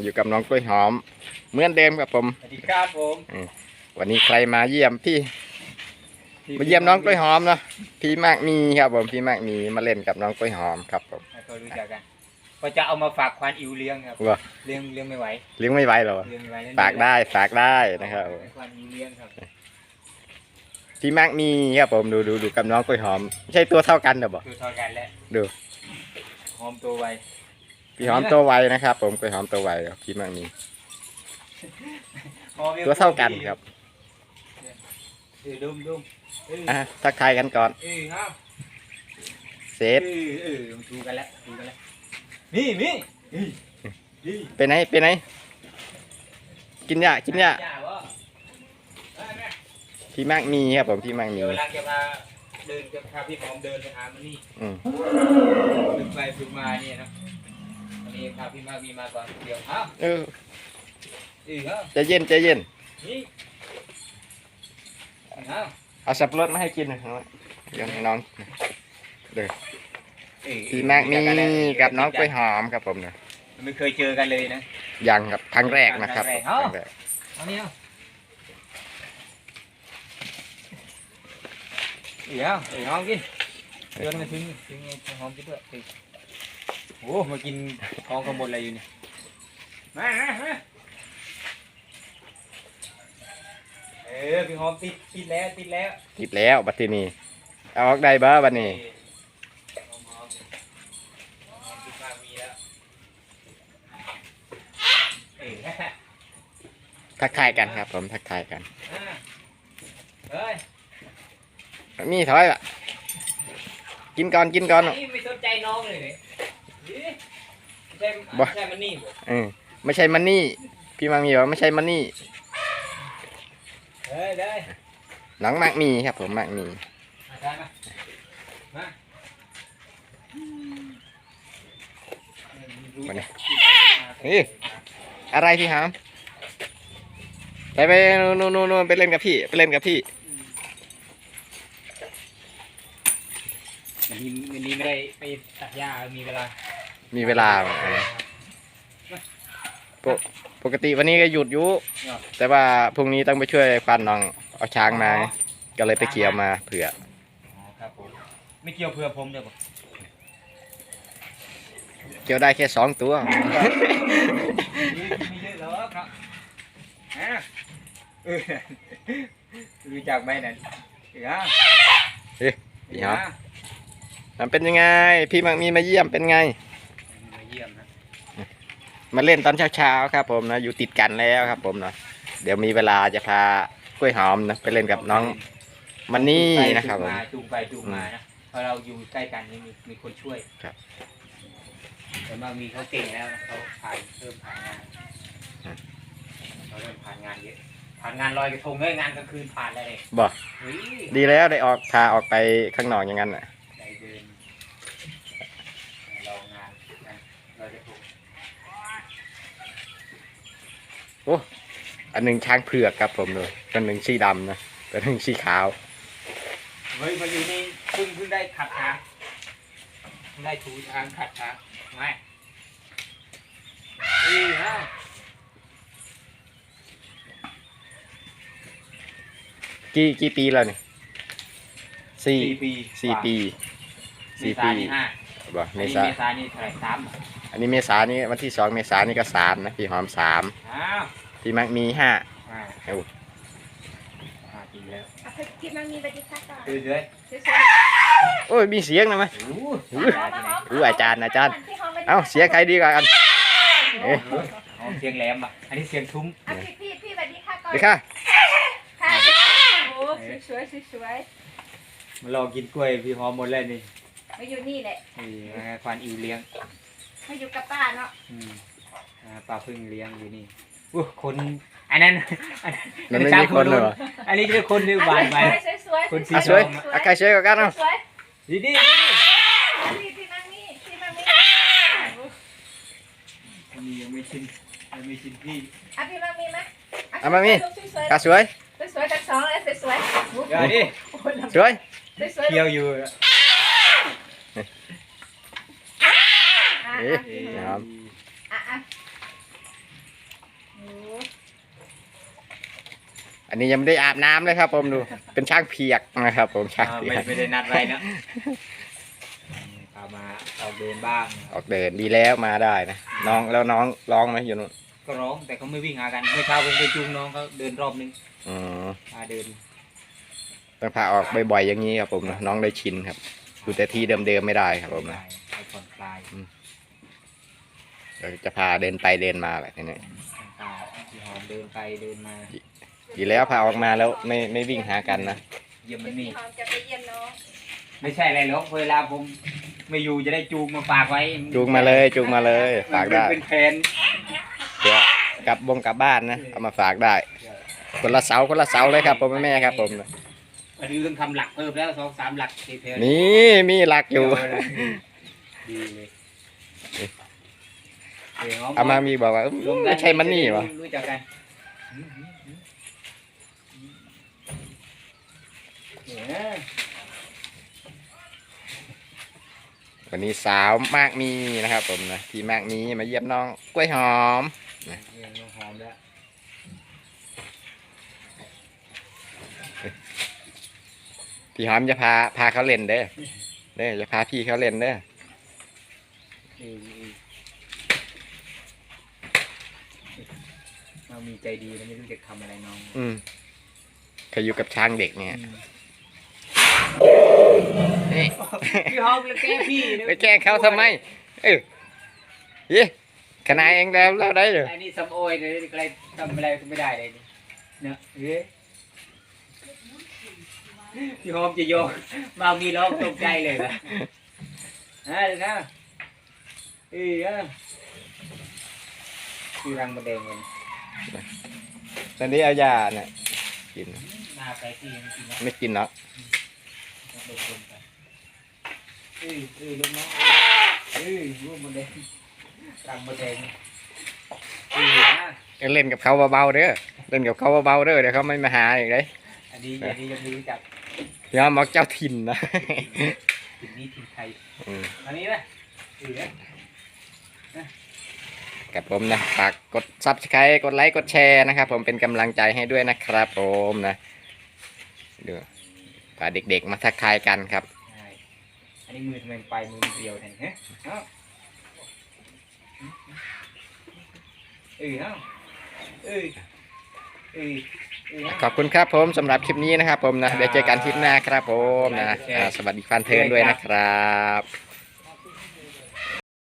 มาอยู่กับน้องกล้วยหอม เหมือนเดิมครับผมสวัสดีครับผมวันนี้ใครมาเยี่ยมพี่มาเยี่ยมน้องกล้วยหอมเนาะพี่มากมีครับผมพี่มากมีมาเล่นกับน้องกล้วยหอมครับผมให้เขารู้จักกันก็จะเอามาฝากควานอิวเลี้ยงครับว่าเลี้ยงเลี้ยงไม่ไหวเลี้ยงไม่ไหวหรอเลี้ยงไม่ไหวแล้วฝากได้ฝากได้นะครับเอาให้ควานอิวเลี้ยงครับพี่มากมีครับผมดูดูดูกับน้องกล้วยหอมไม่ใช่ตัวเท่ากันเหรอบอกดูเท่ากันแล้วดูหอมตัวไว พี่หอมตัวไวนะครับ ผมกล้วยหอมตัวไวครับพี่มากมีหอมยังตัวเท่ากันครับเออดุมดุมเอออะทักทายกันก่อนเออครับเซเอฟอเออมันดูกันแล้วดูกันแล้วนี่นี่นี่นี่ไปไหนไปไหน กินยากินยาจ้าวะได้ไหมพี่มากมีครับผมพี่มากมีเดี๋ยวเวลาจะมาเดินจะพาพี่หอมเดินไปหามันนี่อืมฝึกไปฝึกมาเนี่ยนะ อันนี้พาพี่มากมีมาก่อนเดี๋ยวเอ้าเอออีกเอ้าใจเย็นใจเย็นนี่เอ้าเอาสับปะรดมาให้กินหนะครับเดี๋ยวให้น้องเอ้ยพี่มากมีกับน้องกล้วยหอมครับผมนะไม่เคยเจอกันเลยนะยังครับครั้งแรกนะครับครั้งแรกครั้งแรกเอาเนี่ยเดี๋ยวเดี๋ยวหอมกินโยนมาทิ้งทิ้งให้หอมกินด้วยทิ้ง โอ้มากินของขโมยอะไรอยู่เนี่ยมามามาเออพี่หอมติดติดแล้วติดแล้วติดแล้วบัดทีนี้เอาออกได้บ้าบัดนี้หอมหอมหอมติดมากมีแล้วเอ้ยทักทายกันครับ ผมทักทายกันอะเฮ้ยมีถอยละกินก่อนกินก่อน นี่ไม่สนใจน้องเลยเนี่ยนี่ไม่ใช่ บ่ไม่ใช่มันนี่บ่เออไม่ใช่มันนี่ พี่มังมีว่าไม่ใช่มันนี่เฮ้ยได้น้องมากมีครับ ผมมากมีมาได้มามามาเนี่ยเฮ้ยอะไรพี่หามไปไปนู่นนู่นนู่นไปเล่นกับพี่ ไปเล่นกับพี่วันนี้วันนี้ไม่ได้ไปตัดหญ้ามีเวลา มีเวลาเออปกปกติวันนี้ก็หยุดอยู่ แต่ว่าพรุ่งนี้ต้องไปช่วยควานน้องเอาช้างมา ก็เลยไปเกี่ยวมาเผื่ออ๋อครับผมไม่เกี่ยวเพื่อผมเดี๋ยวบอกเกี่ยวได้แค่สองตัวไม่เยอะหรอกครับฮะเออรู้จักไหมนั่นเอ๋อพี่ครับมันเป็นยังไง พี่มังมีมาเยี่ยมเป็นไงมา เยี่ยมนะมาเล่นตอนเช้าๆครับ ผมนะอยู่ติดกันแล้วครับ ผมนะเดี๋ยวมีเวลาจะพากล้วยหอมนะไปเล่นกับน้องมันนี่นะครับผมจูงไปจูงมานะเพราะเราอยู่ใกล้กันนี่มีมีคนช่วยครับแต่มากมีเขาเก่งแล้วนะเขาผ่านเริ่มผ่านงานอืมเขาเริ่มผ่านงานเยอะผ่านงานลอยกระทงเลยงานกลางคืนผ่านแล้วเลยบอกเฮ้ยดีแล้วได้ออกพาออกไปข้างนอกอย่างนั้นน่ะ ได้เดินลองงานงานลอยกระทง อันหนึ่งช้างเผือกครับผมเลยอันหนึ่งสีดำนะอันหนึ่งสีขาวเฮ้ยมาอยู่นี่เพิ่งเพิ่งได้ขัดขาเพิ่งได้ถูทางขัดขาไม่อีฮะกี่กี่ปีแล้วเนี่ยสี่สี่ปีสี่ปีเมสี่ษาปีนี่ห้าบอกอัเมนนี้ษาเมษานี่เท่าไหร่สามเหร ออันนี้เมษานี่วันที่สองเมษานี่ก็สามนะพี่หอมสามอ้าวพี่มักมีห้าอ่าเอ้าห้าปีแล้วเอาไปกินมันมีปฏิฆาก่อนเรื่อยสวยโอ้ยมีเสียงนะมั้ยๆโอ้โหๆอุ้ยหอมมาหอมอู้อาจารย์อาจารย์ที่หมไปเอ้าเสียงใครดีกว่ากันเอ๊ะอ๋อเสียงแหลมอะ อันนี้เสียงทุ้มเอาพี่พี่พี่สวัสดีค่ะก่อนดีค่ะค่ะโอ้สวยๆสวยมาลองกินกล้วยพี่หอมหมดแล้วนี่ๆมาอยู่นี่แหละนี่นะฮะควานอิวเลี้ยง มาอยู่กับป้าเนาะอืมอ่าปลาพึ่งเลี้ยงอยู่นี่อู้คนอันนั้นอันมันไม่มีคนเลยเหรอ อันนี้คือคนที่บานไป สวยๆสวยๆคนสี อะสวยอะใครสวยกว่ากันเนาะสวยดีดีๆพี่พี่นั่งนี่พี่นั่งนี่อันนี้ยังไม่ชินยังไม่ชินพี่อะพี่นั่งนี่ไหมอะมามีสวยค่ะสวยๆสวยๆทั้งสองเลยสวยๆโอ้โหเดี๋ยวดิสวยสวยๆเคี้ยวอยู่ เอ๊ะนะครับอันนี้ยังไม่ได้อาบน้ำเลยครับ ผมดู เป็นช่างเพียกนะครับ ผมช่างเพียไม่กไม่ได้นัดไรนะพามาออกเดินบ้างออกเดินดีแล้วมาได้นะน้องแล้วน้องร้องไหมอยู่นู่นก็ร้องแต่เขาไม่วิ่งหากันเมื่อเช้าผมไปจูงน้องเขาเดินรอบนึงอืมพาเดินต้องพาออกบ่อยๆอย่างนี้ครับผมน้องได้ชินครับอยู่แต่ที่เดิมๆไม่ได้ครับผมนะ ให้ผ่อนคลาย เดี๋ยวจะพาเดินไปเดินมาแบบนี้ผ่อนคลายพี่หอมเดินไปเดินมาดีแล้วพาออกมาแล้วไม่ไม่วิ่งหากันนะเยี่ยมมันพี่นี่หอมจะไปเยี่ยมน้องไม่ใช่อะไรหรอกเวลาผมไม่อยู่จะได้จูงมาฝากไว้จูงมาเลยจูงมาเลยฝากได้เป็นแผนเดี๋ยวกลับวงกลับบ้านนะเอามาฝากได้ คนละเสาคนละเสาเลยครับผมแม่ครับผมอันนี้ต้องทำหลักเพิ่มแล้วสองสามหลักสี่เพลนี่มีหลักอยู่ดีเลยเดี๋ยว อามามีบอกว่าอื้อรวกัไม่ใช่มันนี่วะรู้จักกันเนี่ยวันนี้สาวมากมีนะครับ ผมนะพี่มากมีมาเยี่ยมน้องกล้วยหอมเนี่ยน้องหอมแล้วพี่หอมจะพาพาเขาเล่นเด้อเด้อจะพาพี่เขาเล่นเด้อ เออเออเรา มีใจดีนะไม่รู้จะทำอะไรน้องอืมเคยอยู่กับช้างเด็กเนี่ยนี่ พี่หอมแล้วแกล้งพี่นะไปแกล้งเขาทำไม เออเฮ้ยขนาดเองแล้วเราได้เลยอันนี้สำโอยเลยอะไรทำอะไรก็ไม่ได้เลยนี่เนาะเฮ้ยพี่หอมจะโยกมามีร้องตกใจเลยนะอ่าเดี๋ยวนะเอ้ยอะคือรังมาแดงกัน ตอนนี้เอายาเนี่ยกินหน้าไปที่ยังกินนะไม่กินเนาะโดนคนไปเอ้ยเอ้ยลงมาเอ้ยรูปมาแดงรังมาแดงเอ้ยนะเล่นกับเขาเบาๆเด้อ เล่นกับเขาเบาๆเด้อเดี๋ยวเขาไม่มาหาอีกเลยอันนี้อันนี้ยังไม่รู้จักยอมบอกเจ้าถิ่นนะถิ่นนี้ถิ่นไทยอืมอันนี้นะเอ้ย กับผมนะฝากกด subscribe กดไลค์กดแชร์นะครับ ผมเป็นกำลังใจให้ด้วยนะครับ ผมนะดูพาเด็กๆ มาทักทายกันครับใช่อันนี้มือทำไมไปมือเดียวแทนฮะเอ้าเอ้ยเอ้าเอ้ยเอ้ยเอ้ยเอ้าขอบคุณครับผมสำหรับคลิปนี้นะครับผมนะเดี๋ยวเจอกันคลิปหน้าครับผมนะอ่าสวัสดีฟันเทิร์นด้วยนะครับ